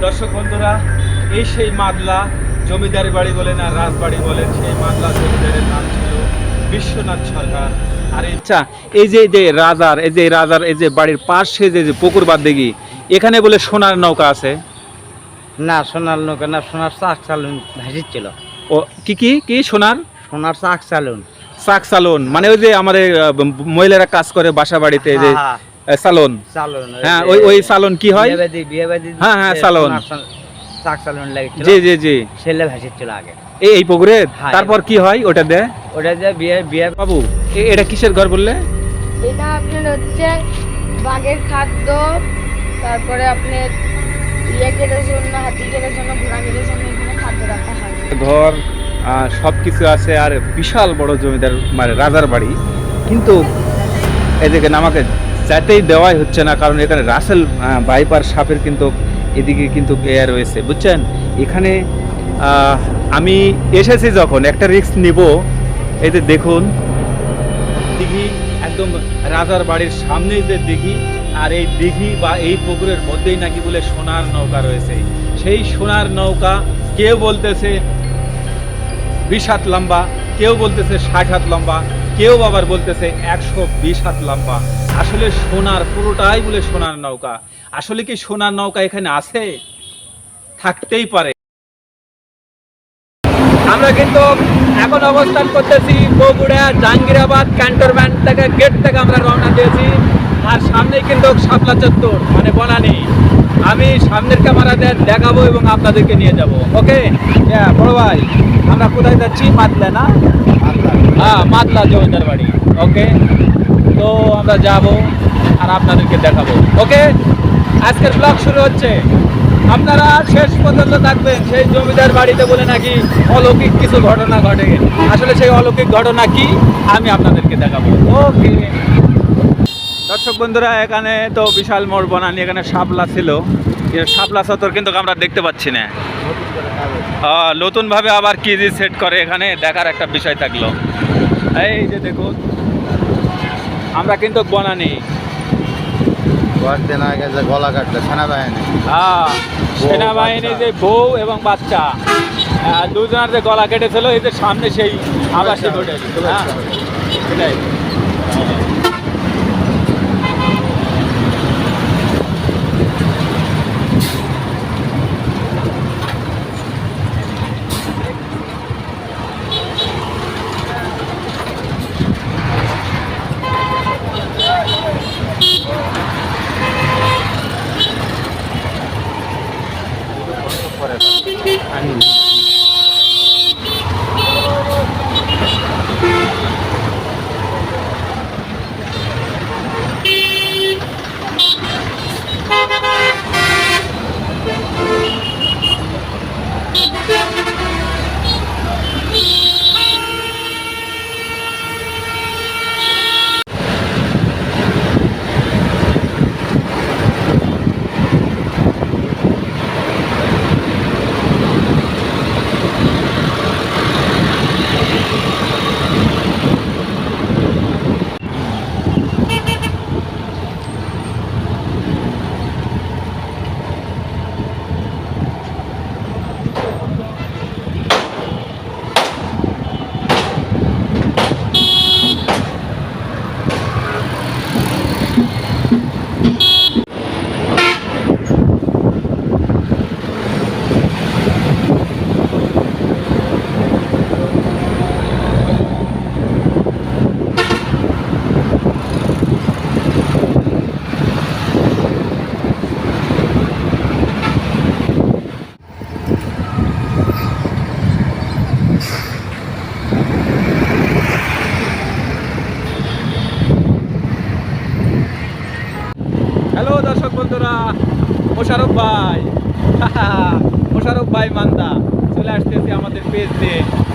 দর্শক বন্ধুরা এই সেই মাদলা জমিদারি বাড়ি বলেন আর রাজবাড়ি বলেন সেই মাদলা জমিদারের নাম ছিল বিশ্বনাথ সরকার। আর আচ্ছা এই যে যে রাজার এই যে রাজার এই যে বাড়ির পাশে যে যে পুকুর বাদ দেখি এখানে বলে সোনার নৌকা আছে? না সোনার নৌকা না সোনার চাক চালুন ভাসিচ্ছিল ও কি কি কি সোনার? সোনার চাক চালুন। শাক সালন মানে ওই যে আমাদের মহিলারা কাজ করে বাসা বাড়িতে যে হ্যাঁ, আহ, সালন। হ্যাঁ ওই ওই সালন কি হয়? হ্যাঁ, হ্যাঁ, লাগছিল জি জি জি। ছেলে আগে। এই এই পুকুরে? হ্যাঁ, তারপর কি হয় ওটা দে ওটা যে বিয়ে বিয়ে বাবু এটা কিসের ঘর বললে? এটা আপনার হচ্ছে বাঘের খাদ্য তারপরে আপনার ইয়ে কেটের জন্য হাতি কেটের জন্য ঘোড়া কেটের জন্য এখানে খাদ্য রাখা হয়। ঘর সব কিছু আছে আর বিশাল বড় জমিদার মানে রাজার বাড়ি। কিন্তু এদিকে আমাকে যাতেই দেওয়াই হচ্ছে না, কারণ এখানে রাসেল বাইপার সাপের কিন্তু এদিকে কিন্তু এয়ার রয়েছে, বুঝছেন? এখানে আমি এসেছি যখন, একটা রিস্ক নিব যে দেখুন, দিঘি, একদম রাজার বাড়ির সামনেই যে দিঘি, আর এই দিঘি বা এই পুকুরের মধ্যেই নাকি বলে সোনার নৌকা রয়েছে। সেই সোনার নৌকা কেউ বলতেছে বিশ হাত লম্বা, কেউ বলতেছে ষাট হাত লম্বা, কেউ আবার বলতেছে একশো বিশ হাত লম্বা। আসলে সোনার পুরোটাই বলে সোনার নৌকা। আসলে কি সোনার নৌকা এখানে আছে? থাকতেই পারে। আমরা কিন্তু এখন অবস্থান করতেছি বগুড়া জাহাঙ্গীরাবাদ ক্যান্টনমেন্ট থেকে গেট থেকে আমরা রওনা দিয়েছি। আর সামনে কিন্তু শাপলা চত্বর মানে বনানি আমি সামনের ক্যামেরা দিয়ে দেখাবো এবং আপনাদেরকে নিয়ে যাব। ওকে? হ্যাঁ বড় ভাই আমরা কোথায় যাচ্ছি? মাতলা না? হ্যাঁ মাতলা জমিদার বাড়ি। ওকে? তো আমরা যাব আর আপনাদেরকে দেখাবো। ওকে? আজকের ব্লগ শুরু হচ্ছে। আপনারা শেষ পর্যন্ত থাকবেন। সেই জমিদার বাড়িতে বলে নাকি অলৌকিক কিছু ঘটনা ঘটে আসলে সেই অলৌকিক ঘটনা কি, আমি আপনাদেরকে দেখাবো। ওকে। দর্শক বন্ধুরা, এখানে তো বিশাল মোড় বনানি, এখানে শাপলা ছিল। শাপলা চত্বর কিন্তু আমরা দেখতে পাচ্ছি না। নতুনভাবে আবার কি সেট করে এখানে দেখার একটা বিষয় থাকল। এই যে দেখুন আমরা কিন্তু বনানি। কয়েকদিন আগে যে গলা কাটলো সেনাবাহিনী। হ্যাঁ সেনাবাহিনী যে বউ এবং বাচ্চা দুজনের যে গলা কেটেছিল এদের যে সামনে সেই আবাসিক হোটেল। হ্যাঁ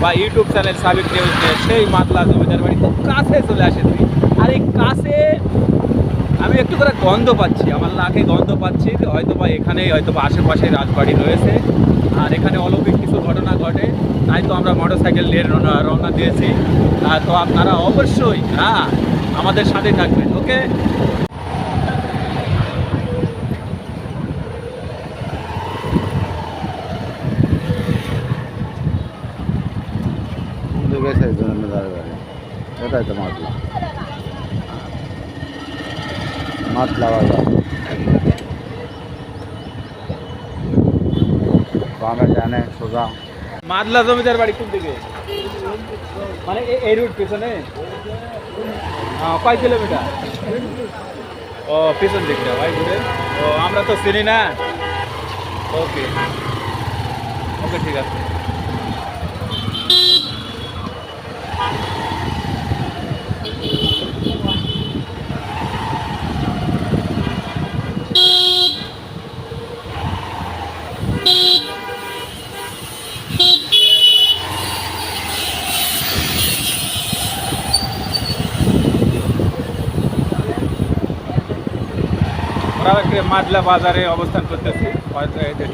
বা ইউটিউব চ্যানেল সাবিক নিউজ সেই মাতলা জমিদার বাড়ি খুব কাছে চলে আসেছি আর এই কাছে আমি একটু করে গন্ধ পাচ্ছি, আমার নাকে গন্ধ পাচ্ছি হয়তো বা এখানেই হয়তো বা আশেপাশে রাজবাড়ি রয়েছে, আর এখানে অলৌকিক কিছু ঘটনা ঘটে, তাই তো আমরা মোটর সাইকেল নিয়ে রওনা রওনা দিয়েছি। তো আপনারা অবশ্যই হ্যাঁ আমাদের সাথে থাকবেন ওকে সেই জমিদার বাড়ি মাতলা মাতলা বাজার বামে ডানে সোজা মাদলা জমিদার বাড়ি কোন দিকে মানে এই রুট পিছনে কয় কিলোমিটার ও পিছন দিকটা ভাই ঘুরে ও আমরা তো চিনি না ওকে ওকে ঠিক আছে আমরা একটা মাদলা বাজারে অবস্থান করতেছি। হয়তো এই যে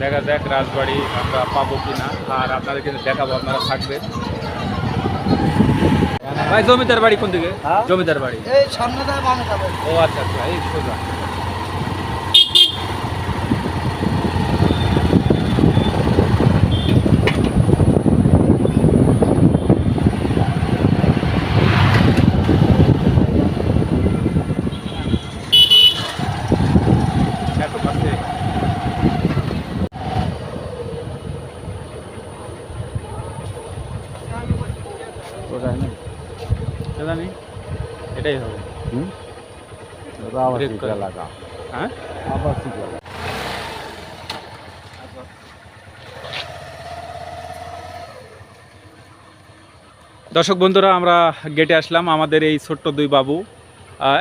দেখা যাক রাজবাড়ি আমরা পাবো কিনা। আর আপনাদের কিন্তু দেখাবো আপনারা থাকবে ভাই জমিদার বাড়ি কোন দিকে? হ্যাঁ? জমিদার বাড়ি। ও আচ্ছা আচ্ছা এই সোজা এত কাছে কোথায় না জানি এটাই হবে হুম এলাকা হ্যাঁ? আবাসিক এলাকা দর্শক বন্ধুরা আমরা গেটে আসলাম আমাদের এই ছোট্ট দুই বাবু।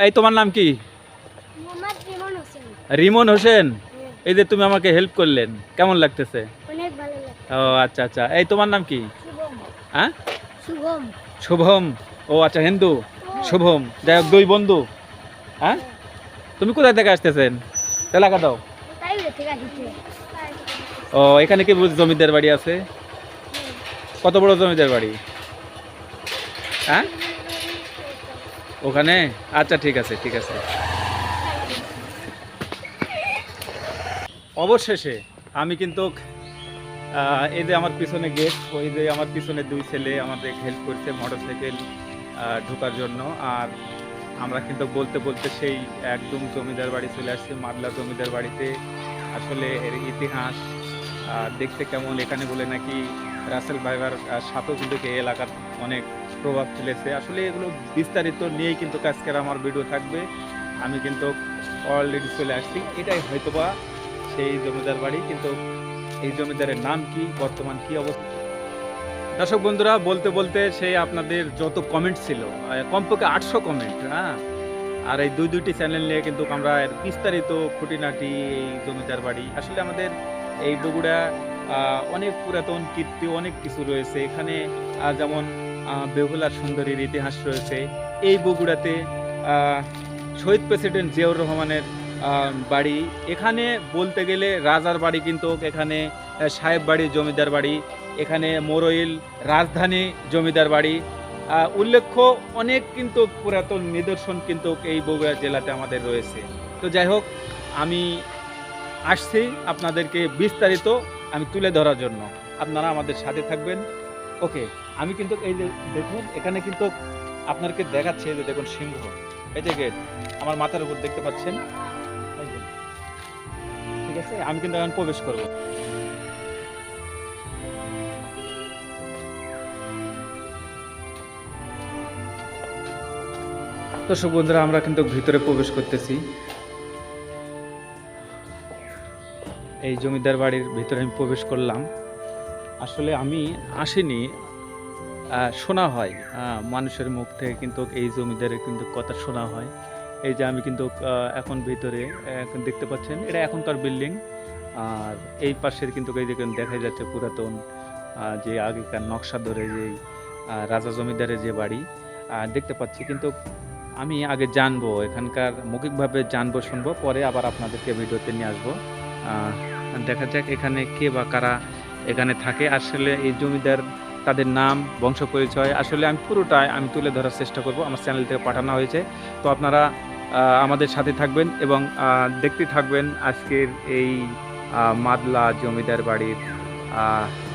এই তোমার নাম কি? রিমন হোসেন। এই যে তুমি আমাকে হেল্প করলেন কেমন লাগতেছে? অনেক ভালো লাগে ও আচ্ছা আচ্ছা। এই তোমার নাম কি? হ্যাঁ? শুভম। শুভম। ও আচ্ছা হিন্দু? শুভম। যাই হোক দুই বন্ধু। হ্যাঁ। তুমি কোথায় থেকে আসতেছেন? এলাকা দাও। ও, এখানে কি জমিদার বাড়ি আছে? কত বড় জমিদার বাড়ি? হ্যাঁ? ওখানে? আচ্ছা ঠিক আছে ঠিক আছে। অবশেষে আমি কিন্তু এই যে আমার পিছনে গেট, ওই যে আমার পিছনে দুই ছেলে আমাদের হেল্প করছে মোটরসাইকেল ঢোকার জন্য। আর আমরা কিন্তু বলতে বলতে সেই একদম জমিদার বাড়ি চলে আসছি, মাদলা জমিদার বাড়িতে। আসলে এর ইতিহাস দেখতে কেমন? এখানে বলে নাকি রাসেল ভাইবার সাথেও কিন্তু এই এলাকার অনেক প্রভাব ফেলেছে। আসলে এগুলো বিস্তারিত নিয়েই কিন্তু আজকের আমার ভিডিও থাকবে। আমি কিন্তু অলরেডি চলে আসছি। এটাই হয়তোবা সেই জমিদার বাড়ি, কিন্তু এই জমিদারের নাম কি, বর্তমান কি অবস্থা? দর্শক বন্ধুরা, বলতে বলতে সেই আপনাদের যত কমেন্ট ছিল কমপক্ষে আটশো কমেন্ট হ্যাঁ? আর এই দুই দুইটি চ্যানেল নিয়ে কিন্তু আমরা বিস্তারিত খুঁটিনাটি এই জমিদার বাড়ি, আসলে আমাদের এই বগুড়া অনেক পুরাতন কীর্তি, অনেক কিছু রয়েছে। এখানে যেমন বেহুলা সুন্দরীর ইতিহাস রয়েছে। এই বগুড়াতে শহীদ প্রেসিডেন্ট জিয়াউর রহমানের বাড়ি। এখানে বলতে গেলে রাজার বাড়ি কিন্তু এখানে সাহেব বাড়ি জমিদার বাড়ি। এখানে মোরইল রাজধানী জমিদার বাড়ি। উল্লেখ্য অনেক কিন্তু পুরাতন নিদর্শন কিন্তু এই বগুড়া জেলাতে আমাদের রয়েছে। তো যাই হোক, আমি আসছি আপনাদেরকে বিস্তারিত আমি তুলে ধরার জন্য। আপনারা আমাদের সাথে থাকবেন। ওকে, আমি কিন্তু এই যে দেখুন, এখানে কিন্তু আপনাকে দেখাচ্ছে যে দেখুন সিংহ। এই যে আমার মাথার উপর দেখতে পাচ্ছেন। ঠিক আছে? আমি কিন্তু এখন প্রবেশ করব। দর্শক বন্ধুরা, আমরা কিন্তু ভিতরে প্রবেশ করতেছি। এই জমিদার বাড়ির ভিতরে আমি প্রবেশ করলাম। আসলে আমি আসিনি শোনা হয়। মানুষের মুখ থেকে কিন্তু এই জমিদারের কিন্তু কথা শোনা হয়। এই যে আমি কিন্তু এখন ভিতরে এখন দেখতে পাচ্ছেন, এটা এখনকার বিল্ডিং। আর এই পাশের কিন্তু এই যে দেখা যাচ্ছে পুরাতন যে আগেকার নকশা ধরে যে রাজা জমিদারের যে বাড়ি। দেখতে পাচ্ছি কিন্তু আমি আগে জানব, এখানকার মৌখিকভাবে জানব, শুনব, পরে আবার আপনাদেরকে ভিডিওতে নিয়ে আসব। দেখা যাক এখানে কে বা কারা এখানে থাকে। আসলে এই জমিদার, তাদের নাম বংশ পরিচয় আসলে আমি পুরোটাই আমি তুলে ধরার চেষ্টা করব। আমার চ্যানেল থেকে পাঠানো হয়েছে। তো আপনারা আমাদের সাথে থাকবেন এবং দেখতে থাকবেন আজকের এই মাদলা জমিদার বাড়ির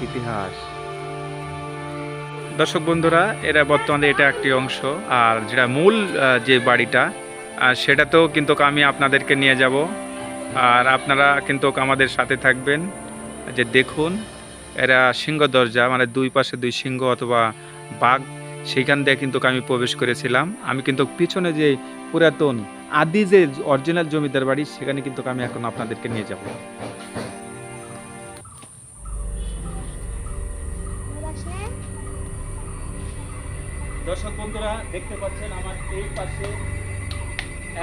ইতিহাস। দর্শক বন্ধুরা, এরা বর্তমানে এটা একটি অংশ, আর যেটা মূল যে বাড়িটা সেটাতেও কিন্তু আমি আপনাদেরকে নিয়ে যাব। আর আপনারা কিন্তু আমাদের সাথে থাকবেন। যে দেখুন, এরা সিংহ দরজা মানে দুই পাশে দুই সিংহ অথবা বাঘ, সেইখান দিয়ে কিন্তু আমি প্রবেশ করেছিলাম। আমি কিন্তু পিছনে যে পুরাতন, আদি যে অরিজিনাল জমিদার বাড়ি, সেখানে কিন্তু আমি এখন আপনাদেরকে নিয়ে যাব। দর্শক বন্ধুরা, দেখতে পাচ্ছেন আমার এই পাশে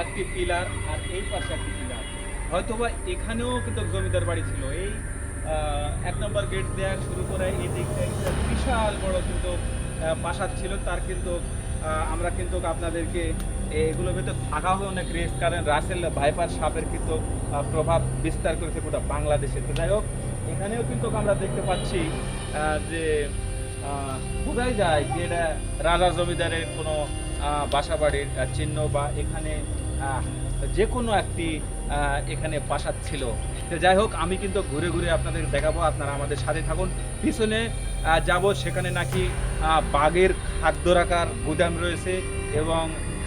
একটি পিলার আর এই পাশে একটি পিলার। হয়তোবা এখানেও কিন্তু জমিদার বাড়ি ছিল। এই এক নম্বর গেট দেওয়া শুরু করে এই দিকটা বিশাল বড় কিন্তু প্রাসাদ ছিল। তার কিন্তু আমরা কিন্তু আপনাদেরকে এগুলোর ভেতর থাকা অনেক রিস্ক কারণ রাসেল ভাইপার সাপের কিন্তু প্রভাব বিস্তার করেছে গোটা বাংলাদেশে। তো যাই হোক এখানেও কিন্তু আমরা দেখতে পাচ্ছি যে বোঝাই যায় যে এটা রাজা জমিদারের কোনো আহ, বাসা বাড়ির চিহ্ন বা এখানে যে কোনো একটি এখানে প্রাসাদ ছিল। তো যাই হোক আমি কিন্তু ঘুরে ঘুরে আপনাদের দেখাবো আপনারা আমাদের সাথে থাকুন। পিছনে যাব সেখানে নাকি বাঘের খাদ্য রাখার গুদাম রয়েছে এবং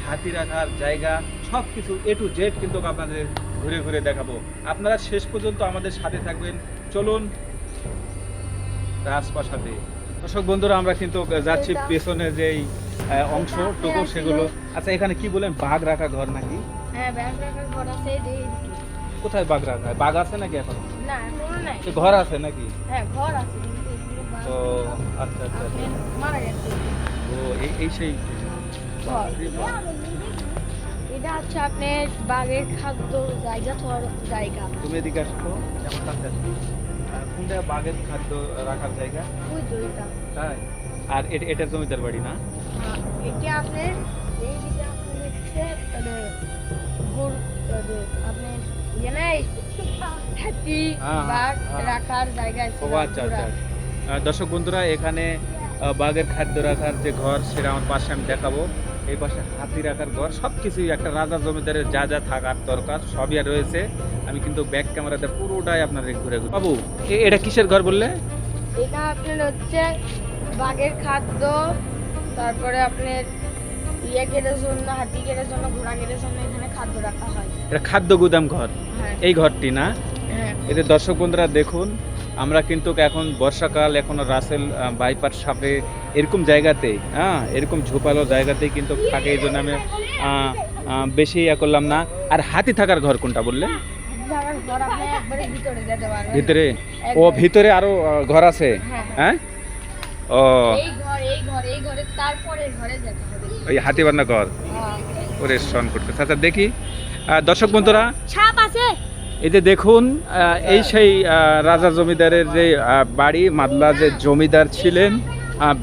হাতি রাখার জায়গা সব কিছু এ টু জেড কিন্তু আপনাদের ঘুরে ঘুরে দেখাবো। আপনারা শেষ পর্যন্ত আমাদের সাথে থাকবেন। চলুন রাজপ্রাসাদে। দর্শক বন্ধুরা আমরা কিন্তু যাচ্ছি পেছনে যেই অংশ অংশটুকু সেগুলো। আচ্ছা এখানে কি বলেন? বাঘ রাখা ঘর নাকি? হ্যাঁ ঘর আছে। কোথায় বাঘ রাখা? বাঘ আছে নাকি এখন? না এখনও নাই। ঘর আছে নাকি? হ্যাঁ ঘর আছে। কিন্তু তো আচ্ছা আচ্ছা। আচ্ছা। মারা গেছে ও এই সেই ঘর এটা হচ্ছে আপনার বাঘের খাদ্য জায়গা থাকার জায়গা। তুমি এদিকে আসো যেমন কোনটা বাঘের খাদ্য রাখার জায়গা? ওই তাই? আর এটা এটা জমিদার বাড়ি না? হ্যাঁ, এটা আপনার এই আপনার হচ্ছে মানে গরু মানে আপনার ইয়ে নাই? হাতি হ্যাঁ, বাঘ হ্যাঁ। রাখার জায়গা আছে ও আচ্ছা আচ্ছা। দর্শক বন্ধুরা এখানে বাঘের খাদ্য রাখার যে ঘর সেটা আমার পাশে আমি দেখাবো। এই পাশে হাতি রাখার ঘর সব কিছুই একটা রাজা জমিদারের যা যা থাকার দরকার সবই আর রয়েছে। আমি কিন্তু ব্যাক ক্যামেরাতে পুরোটাই আপনাদের ঘুরে ঘুরে বাবু এটা কিসের ঘর বললে? এটা আপনার হচ্ছে বাঘের খাদ্য তারপরে আপনার ইয়ে কেটের জন্য হাতি কেটের জন্য ঘোড়া কেটের জন্য এখানে খাদ্য রাখা হয়। এটা খাদ্য গুদাম ঘর। হ্যাঁ। এই ঘরটি না? হ্যাঁ। এতে দর্শক বন্ধুরা দেখুন আমরা কিন্তু এখন বর্ষাকাল এখনও রাসেল বাইপার সাপে এরকম জায়গাতে হ্যাঁ এরকম ঝোপালো জায়গাতেই কিন্তু থাকে এই জন্য আমি বেশি ইয়ে করলাম না। আর হাতি থাকার ঘর কোনটা বললে ভিতরে? ও ভিতরে আরও ঘর আছে? হ্যাঁ। হ্যাঁ? ও। ওই হাতি বান্না ঘর? হ্যাঁ। ওরে শন করতে আচ্ছা দেখি। দর্শক বন্ধুরা সাপ আছে। এই যে দেখুন এই সেই রাজা জমিদারের যে বাড়ি, মাদলা যে জমিদার ছিলেন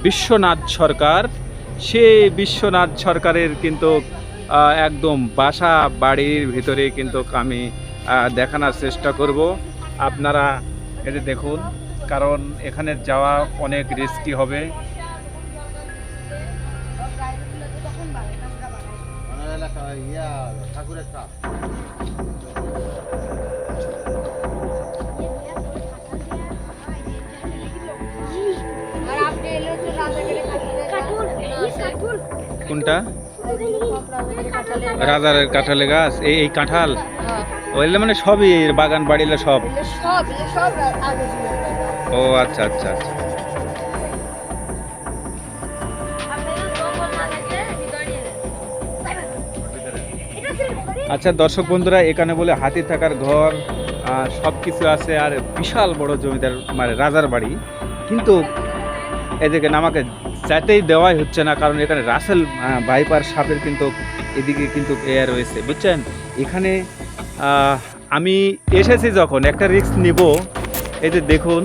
বিশ্বনাথ সরকার সেই বিশ্বনাথ সরকারের কিন্তু একদম বাসা বাড়ির ভিতরে কিন্তু আমি দেখানোর চেষ্টা করব। আপনারা যে দেখুন, কারণ এখানে যাওয়া অনেক রিস্কি হবে। ঠাকুরের কোনটা? রাজার কাঁঠালে গাছ? এই এই কাঁঠাল? ওইলে মানে সবই বাগান বাড়িলে সব? ও আচ্ছা আচ্ছা আচ্ছা। আচ্ছা দর্শক বন্ধুরা এখানে বলে হাতি থাকার ঘর সব কিছু আছে আর বিশাল বড় জমিদার মানে রাজার বাড়ি। কিন্তু দেখেন আমাকে যাতেই দেওয়াই হচ্ছে না কারণ এখানে রাসেল আহ, ভাইপার সাপের কিন্তু এদিকে কিন্তু এয়ার রয়েছে। বুঝছেন? এখানে আমি এসেছি যখন একটা রিস্ক নিব। এই যে দেখুন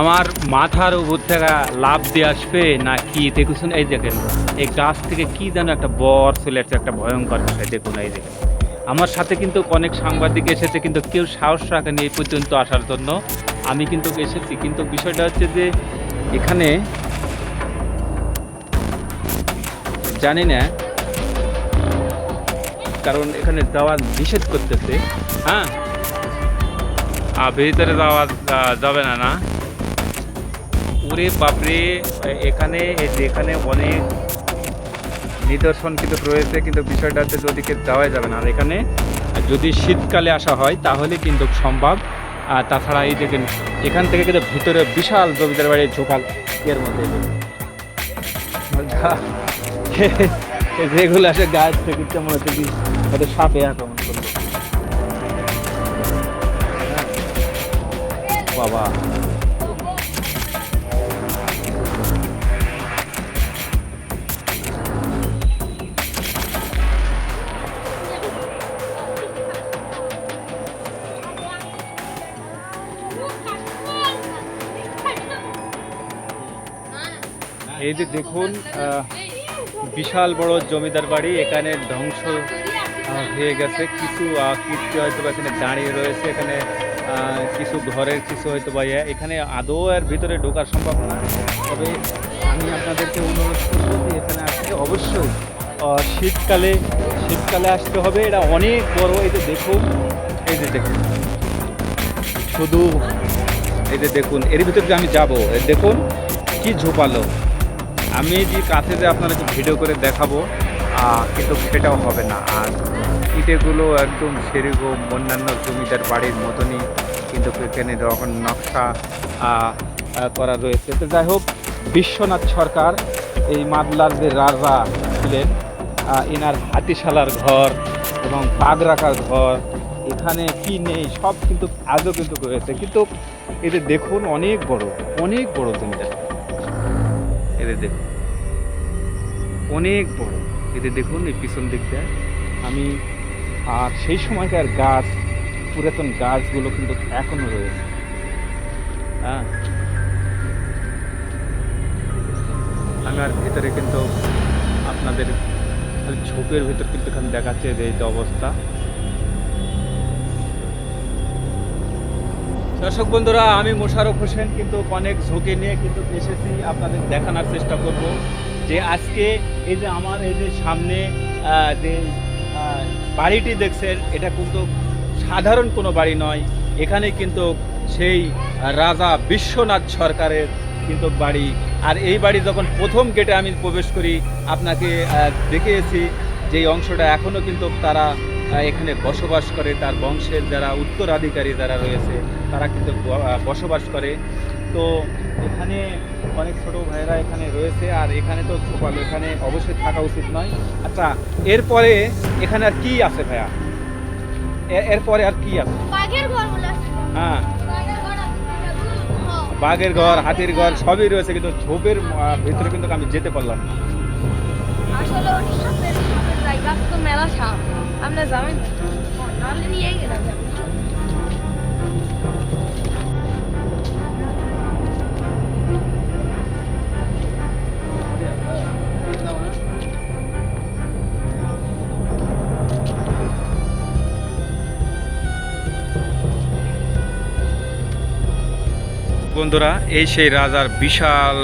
আমার মাথার উপর থেকে লাভ দিয়ে আসবে না কি? দেখুন এই দেখেন এই গাছ থেকে কি যেন একটা বর চলে একটা ভয়ঙ্কর বিষয়। দেখুন এই দেখেন। আমার সাথে কিন্তু অনেক সাংবাদিক এসেছে, কিন্তু কেউ সাহস রাখেনি এই পর্যন্ত আসার জন্য। আমি কিন্তু এসেছি, কিন্তু বিষয়টা হচ্ছে যে এখানে জানি না, কারণ এখানে যাওয়া নিষেধ করতেছে। হ্যাঁ? আর ভিতরে যাওয়া যাবে না না। ওরে বাপরে, এখানে এখানে অনেক নিদর্শন কিন্তু রয়েছে, কিন্তু বিষয়টাতে যদি কেউ যাওয়া যাবে না। আর এখানে যদি শীতকালে আসা হয়, তাহলে কিন্তু সম্ভব। আর তাছাড়া এই দেখেন, এখান থেকে কিন্তু ভিতরে বিশাল জমিদার বাড়ির ঝোকাল এর মধ্যে। যেগুলো আসে গাছ থেকে কেমন হচ্ছে কি? হয়তো সাপে আক্রমণ করল বাবা। এই যে দেখুন বিশাল বড় জমিদার বাড়ি, এখানে ধ্বংস হয়ে গেছে। কিছু কীর্তি হয়তো বা এখানে দাঁড়িয়ে রয়েছে, এখানে কিছু ঘরের কিছু হয়তো বা ইয়ে। এখানে আদৌ এর ভিতরে ঢোকার সম্ভব না তবে আমি আপনাদেরকে অনুরোধ করব যে এখানে আসতে অবশ্যই শীতকালে শীতকালে আসতে হবে। এটা অনেক বড়, এই যে দেখুন, এই যে দেখুন। শুধু, এই যে দেখুন, এর ভিতরে আমি যাব দেখুন, কি ঝোপালো। আমি যে কাছে যে আপনাদেরকে ভিডিও করে দেখাবো কিন্তু সেটাও হবে না। আর ইটেগুলো একদম সেরকম অন্যান্য জমিদার বাড়ির মতনই কিন্তু এখানে যখন নকশা করা রয়েছে। তো যাই হোক, বিশ্বনাথ সরকার, এই মাদলার যে রাজা ছিলেন এনার হাতিশালার ঘর এবং রাখার ঘর, এখানে কি নেই, সব কিন্তু আজও কিন্তু রয়েছে। কিন্তু এদের দেখুন, অনেক বড় অনেক বড় জমিদার। এদের দেখুন। অনেক বড়। এদের দেখুন, এই পিছন দিকটা। আমি, আর সেই সময়কার গাছ, পুরাতন গাছগুলো কিন্তু এখনও রয়েছে। হ্যাঁ। আমি আর ভিতরে কিন্তু আপনাদের ঝোপের ভিতর কিন্তু এখানে দেখাচ্ছে যে অবস্থা। দর্শক বন্ধুরা, আমি মোশারফ হোসেন, কিন্তু অনেক ঝুঁকি নিয়ে কিন্তু এসেছি আপনাদের দেখানোর চেষ্টা করব যে আজকে এই যে আমার এই যে সামনে যে বাড়িটি দেখছেন, এটা কিন্তু সাধারণ কোনো বাড়ি নয়। এখানে কিন্তু সেই রাজা বিশ্বনাথ সরকারের কিন্তু বাড়ি। আর এই বাড়ি যখন প্রথম গেটে আমি প্রবেশ করি, আপনাকে দেখিয়েছি যে অংশটা এখনও কিন্তু তারা এখানে বসবাস করে তার বংশের যারা উত্তরাধিকারী যারা রয়েছে তারা কিন্তু বসবাস করে। তো এখানে অনেক ছোট ভাইয়েরা এখানে রয়েছে আর এখানে তো ছোপালো এখানে অবশ্যই থাকা উচিত নয়। আচ্ছা এরপরে এখানে আর কি আছে ভাইয়া? এরপরে আর কি আছে? হ্যাঁ। বাঘের ঘর হাতির ঘর সবই রয়েছে কিন্তু ঝোপের ভিতরে কিন্তু আমি যেতে পারলাম না। আসলে ওটি সাপের সাপের জায়গা তো মেলা সাপ। আমরা যাবেন নাহলে নিয়ে গেলাম। বন্ধুরা, এই সেই রাজার বিশাল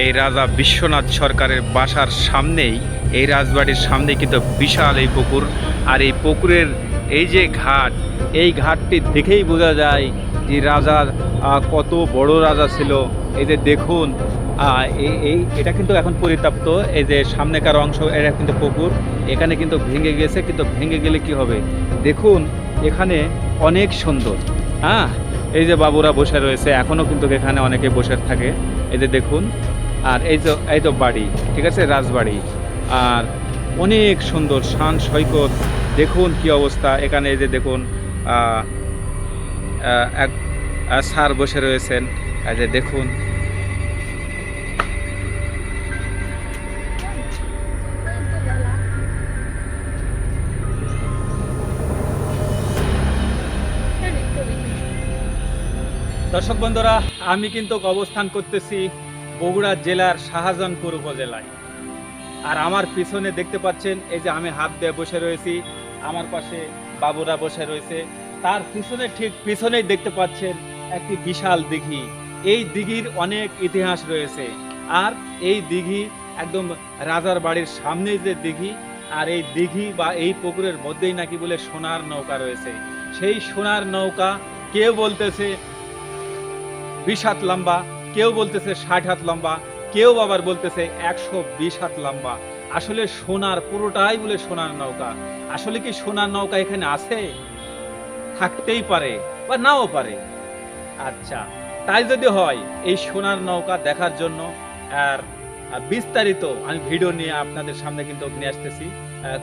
এই রাজা বিশ্বনাথ সরকারের বাসার সামনেই এই রাজবাড়ির সামনেই কিন্তু বিশাল এই পুকুর। আর এই পুকুরের এই যে ঘাট এই ঘাটটি দেখেই বোঝা যায় যে আহ, কত বড় রাজা ছিল। এই যে দেখুন এই এই এটা কিন্তু এখন পরিত্যক্ত। এই যে সামনেকার অংশ এটা কিন্তু পুকুর। এখানে কিন্তু ভেঙে গেছে কিন্তু ভেঙে গেলে কি হবে? দেখুন এখানে অনেক সুন্দর। হ্যাঁ? এই যে বাবুরা বসে রয়েছে এখনও কিন্তু এখানে অনেকে বসে থাকে। এই যে দেখুন আর এই তো এই তো বাড়ি, ঠিক আছে? রাজবাড়ি। আর অনেক সুন্দর শান সৈকত। দেখুন কি অবস্থা। এখানে এই যে দেখুন এক স্যার বসে রয়েছেন। এই যে দেখুন। দর্শক বন্ধুরা, আমি কিন্তু অবস্থান করতেছি বগুড়া জেলার শাহজাহানপুর উপজেলায়। আর আমার পিছনে দেখতে পাচ্ছেন, এই যে আমি হাত দিয়ে বসে রয়েছি, আমার পাশে বাবুরা বসে রয়েছে। তার পিছনে ঠিক পিছনেই দেখতে পাচ্ছেন একটি বিশাল দিঘি। এই দিঘির অনেক ইতিহাস রয়েছে। আর এই দিঘি একদম রাজার বাড়ির সামনে যে দিঘি, আর এই দিঘি বা এই পুকুরের মধ্যেই নাকি বলে সোনার নৌকা রয়েছে। সেই সোনার নৌকা কে বলতেছে বিশ হাত লম্বা কেউ বলতেছে ষাট হাত লম্বা, কেউ আবার বলতেছে একশো বিশ হাত লম্বা। আসলে সোনার পুরোটাই বলে সোনার নৌকা। আসলে কি সোনার নৌকা এখানে আছে? থাকতেই পারে বা নাও পারে। আচ্ছা তাই যদি হয়, এই সোনার নৌকা দেখার জন্য, আর বিস্তারিত আমি ভিডিও নিয়ে আপনাদের সামনে কিন্তু নিয়ে আসতেছি।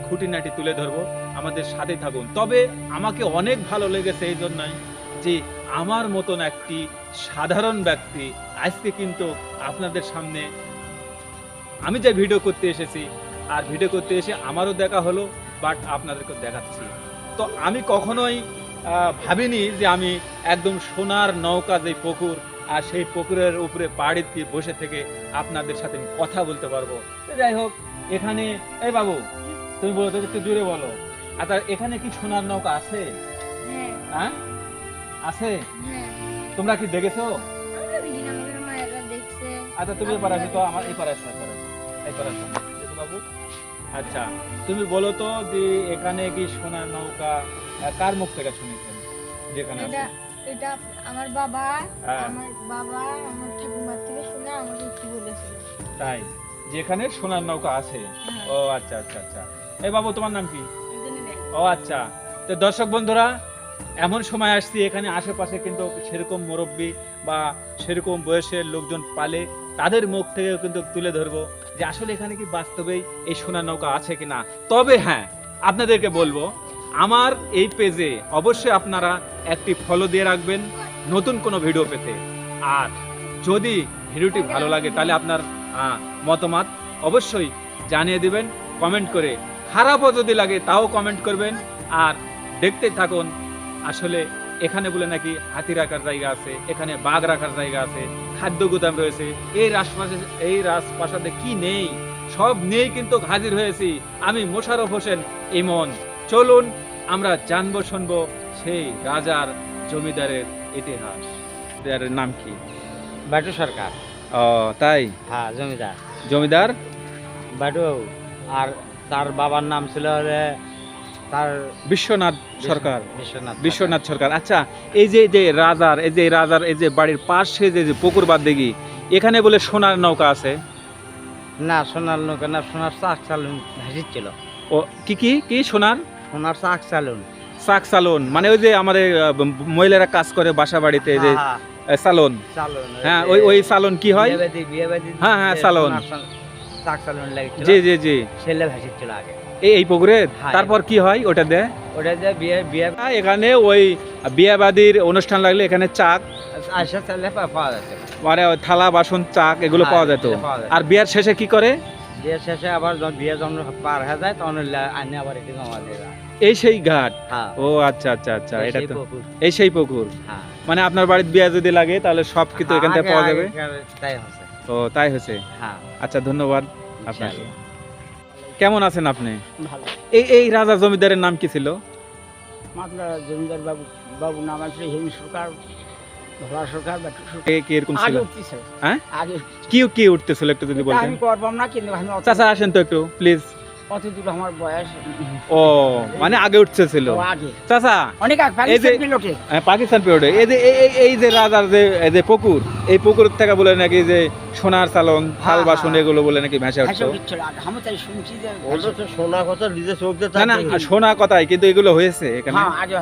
খুঁটিনাটি তুলে ধরবো। আমাদের সাথে থাকুন। তবে আমাকে অনেক ভালো লেগেছে এই জন্যই যে আমার মতন একটি সাধারণ ব্যক্তি আজকে কিন্তু আপনাদের সামনে আমি যে ভিডিও করতে এসেছি আর ভিডিও করতে এসে আমারও দেখা হলো বাট আপনাদেরকে দেখাচ্ছি। তো আমি কখনোই ভাবিনি যে আমি একদম সোনার নৌকা যে পুকুর আর সেই পুকুরের উপরে বাড়িতে বসে থেকে আপনাদের সাথে কথা বলতে পারব। যাই হোক এখানে এই বাবু তুমি বলো একটু জুড়ে বলো। আর এখানে কি সোনার নৌকা আছে? হ্যাঁ। হ্যাঁ? আছে? হ্যাঁ। তোমরা কি দেখেছ? আচ্ছা তুমি এবার আসো তো আমার এই পারে আসো। এই পারে আসো। বাবু আচ্ছা তুমি বলো তো যে এখানে কি সোনার নৌকা কার মুখ থেকে শুনেছেন? যেখানে আছে। এটা এটা আমার বাবা হ্যাঁ। আমার বাবা আমার ঠাকুমার থেকে শুনে আমাকে একটু বলেছিল তাই? যেখানে সোনার নৌকা আছে? হ্যাঁ। ও আচ্ছা আচ্ছা আচ্ছা। এই বাবু তোমার নাম কি? ও আচ্ছা। তো দর্শক বন্ধুরা এমন সময় আসছি, এখানে আশেপাশে কিন্তু সেরকম মুরব্বী বা সেরকম বয়সের লোকজন পালে তাদের মুখ থেকেও কিন্তু তুলে ধরবো যে আসলে এখানে কি বাস্তবেই এই সোনার নৌকা আছে কিনা। তবে হ্যাঁ আপনাদেরকে বলব, আমার এই পেজে অবশ্যই আপনারা একটি ফলো দিয়ে রাখবেন নতুন কোনো ভিডিও পেতে। আর যদি ভিডিওটি ভালো লাগে, তাহলে আপনার মতামত অবশ্যই জানিয়ে দিবেন কমেন্ট করে। খারাপও যদি লাগে, তাও কমেন্ট করবেন। আর দেখতে থাকুন আসলে এখানে বলে নাকি হাতি রাখার জায়গা আছে এখানে বাঘ রাখার জায়গা আছে খাদ্য গুদাম রয়েছে। এই রাজপাশে এই রাজপ্রাসাদে কি নেই? সব নিয়েই কিন্তু হাজির হয়েছি। আমি মোশারফ হোসেন ইমন। চলুন আমরা জানব শুনব সেই রাজার জমিদারের ইতিহাস। তার নাম কি? বাটু সরকার। ও তাই? হ্যাঁ জমিদার। জমিদার? বাটু আর তার বাবার নাম ছিল তার বিশ্বনাথ সরকার। বিশ্বনাথ বিশ্বনাথ সরকার। আচ্ছা এই যে যে রাজার এই যে রাজার এই যে বাড়ির পাশে যে যে পুকুর বাদ দেখি এখানে বলে সোনার নৌকা আছে? না সোনার নৌকা না সোনার চাক চালুন ভাসিচ্ছিল ও কি কি কি সোনার? সোনার চাক চালুন। শাক সালন মানে ওই যে আমাদের মহিলারা কাজ করে বাসা বাড়িতে এই যে হ্যাঁ, সালন হ্যাঁ ওই ওই সালন কি হয়? হ্যাঁ, হ্যাঁ, চালন। চাক চালুন লেগেছিল জি জি জি। ছেলে ভাসিচ্ছিল আগে। এই এই পুকুরে? হ্যাঁ। তারপর কি হয় ওটা দেয়? ওটা যে বিয়ে বিয়ে এখানে ওই বিয়াবাদির অনুষ্ঠান লাগলে এখানে চাক। আসা চালে পাওয়া যাচ্ছে। মানে থালা বাসন চাক এগুলো হ্যাঁ, পাওয়া যেত। আর বিয়ার শেষে কি করে? বিয়ে শেষে আবার যখন বিয়ে যখন পার হয়ে যায় তখন আনি আবার এটি জমা দিয়ে দেয়। এই সেই ঘাট? হ্যাঁ। ও আচ্ছা আচ্ছা আচ্ছা এটা তো এই সেই পুকুর। মানে আপনার বাড়িতে বিয়া যদি লাগে তাহলে সব কিছু এখান থেকে পাওয়া যাবে? তাই হচ্ছে। ও তাই হ্যাঁ। আচ্ছা ধন্যবাদ আপনাকে। কেমন আছেন আপনি? ভালো। এই এই রাজা জমিদারের নাম কি ছিল? মাতলা জমিদার বাবু বাবু নাম আছে হেম সরকার ভোলা সরকার বাটু সরকার। কে কি এরকম ছিল? আগে উঠতেছে। হ্যাঁ? আগে কি কি উঠতেছিল একটু যদি বলেন বলতেন? আমি করবাম না কিন্তু আমি অত চাচা আসেন তো একটু প্লিজ অত আমার বয়স। ও মানে আগে উঠতেছিল তো আগে। চাচা অনেক আগে পাকিস্তান লোকে হ্যাঁ, পাকিস্তান পিরিয়ডে এই যে এই- এই- এই যে রাজার যে এই যে পুকুর এই পুকুর থেকে বলে নাকি যে সোনার চালন থাল বাসন হ্যাঁ। এগুলো বলে নাকি ভেসে উঠতো ভাষা উঠছিল। আগে আমি তাই শুনছি যে ওটা তো শোনা কথা নিজে চোখ না না সোনা কথাই কিন্তু এগুলো হয়েছে এখানে? হ্যাঁ আগে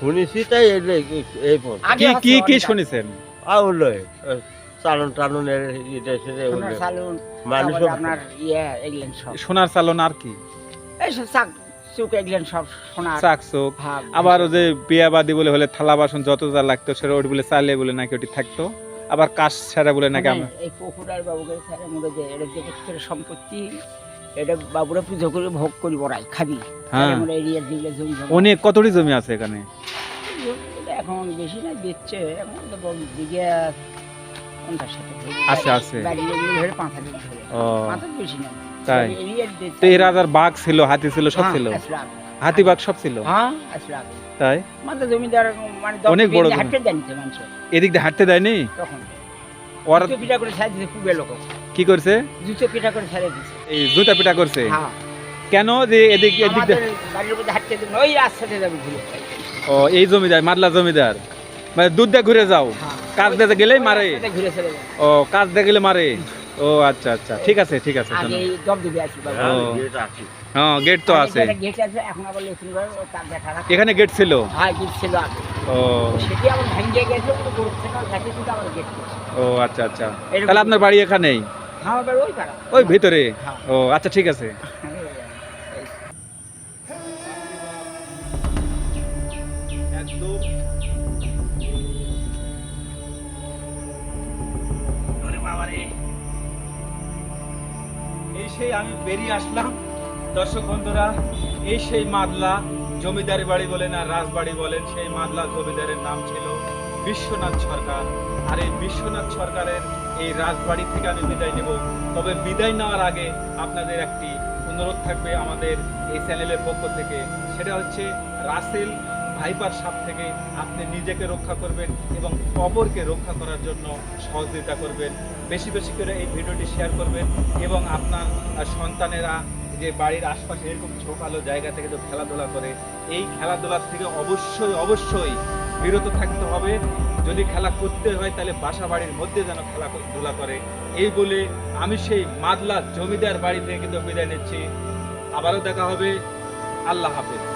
শুনেছি তাই এই কি কি কি শুনেছেন? আউল চালন টালনের এটা সেটা সোনার সালুন মানুষ আপনার ইয়ে এগুলেন সব। সোনার চালন আর কি? এই সব চাক চুক এগুলেন সব সোনার চাক চোখ আবার যে বিয়াবাদি বলে হলে থালা বাসন যত যা লাগতো সেটা ওটি বলে চালে বলে নাকি ওটি থাকতো। আবার কাশ ছাড়া বলে নাকি মানে আমরা এই পুকুরার বাবুকে স্যারের মধ্যে যে এটা যে সম্পত্তি এটা বাবুরা পুজো করে ভোগ করি বড়াই খাবি। হ্যাঁ। আমরা এরিয়া দিলে জমি অনেক কতটি জমি আছে এখানে? এখন বেশি না দিচ্ছে। এখন তো বিঘা পঞ্চাশ ষাট আছে, আছে। বাড়ি ধরে পাঁচ হাজার ধরে। পাঁচ হাজার বেশি না তাই। তো এই রাজার বাঘ ছিল হাতি ছিল সব ছিল? আসলে আগে। হাতি বাঘ সব ছিল? আসলে আগে। তাই? মাত্র জমিদার মানে অনেক বড় হাঁটতে মানুষ। এদিক দিয়ে হাঁটতে দেয়নি? তখন। ওর পিঠা করে ছাড়ে দিতে খুবই লোক। কি করছে? জুতো পিঠা করে ছাড়ে দিচ্ছে এই জুতা পিটা করছে? হ্যাঁ। কেন যে এদিক এদিক দিয়ে- বাড়ির মধ্যে হাঁটতে দেবেন ওই রাস্তাতে যাবে ঘুরে। ও এই জমিদার মাদলা জমিদার। মানে দুধ দিয়ে ঘুরে যাও। হ্যাঁ। কাজ দিতে গেলেই মারে। ও কাজ দিয়ে গেলে মারে। ও আচ্ছা আচ্ছা। ঠিক আছে ঠিক আছে হ্যাঁ, গেট আছে হ্যাঁ গেট তো আছে। গেট আছে এখন গেট ছিল? হ্যাঁ ও। আচ্ছা আচ্ছা। তাহলে আপনার বাড়ি এখানেই? হ্যাঁ ওই ভিতরে। ও আচ্ছা ঠিক আছে। সেই আমি বেরিয়ে আসলাম। দর্শক বন্ধুরা, এই সেই মাদলা জমিদারি বাড়ি বলেন আর রাজবাড়ি বলেন, সেই মাদলা জমিদারের নাম ছিল বিশ্বনাথ সরকার। আর এই বিশ্বনাথ সরকারের এই রাজবাড়ি থেকে আমি বিদায় নেব। তবে বিদায় নেওয়ার আগে আপনাদের একটি অনুরোধ থাকবে আমাদের এই চ্যানেলের পক্ষ থেকে। সেটা হচ্ছে রাসেল ভাইপার সাপ থেকে আপনি নিজেকে রক্ষা করবেন এবং অপরকে রক্ষা করার জন্য সহযোগিতা করবেন। বেশি বেশি করে এই ভিডিওটি শেয়ার করবেন এবং আপনার সন্তানেরা যে বাড়ির আশপাশে এরকম ছোপালো জায়গা থেকে তো খেলাধুলা করে, এই খেলাধুলার থেকে অবশ্যই অবশ্যই বিরত থাকতে হবে। যদি খেলা করতে হয় তাহলে বাসা বাড়ির মধ্যে যেন খেলাধুলা করে। এই বলে আমি সেই মাদলা জমিদার বাড়ি থেকে কিন্তু বিদায় নিচ্ছি। আবারও দেখা হবে। আল্লাহ হাফেজ।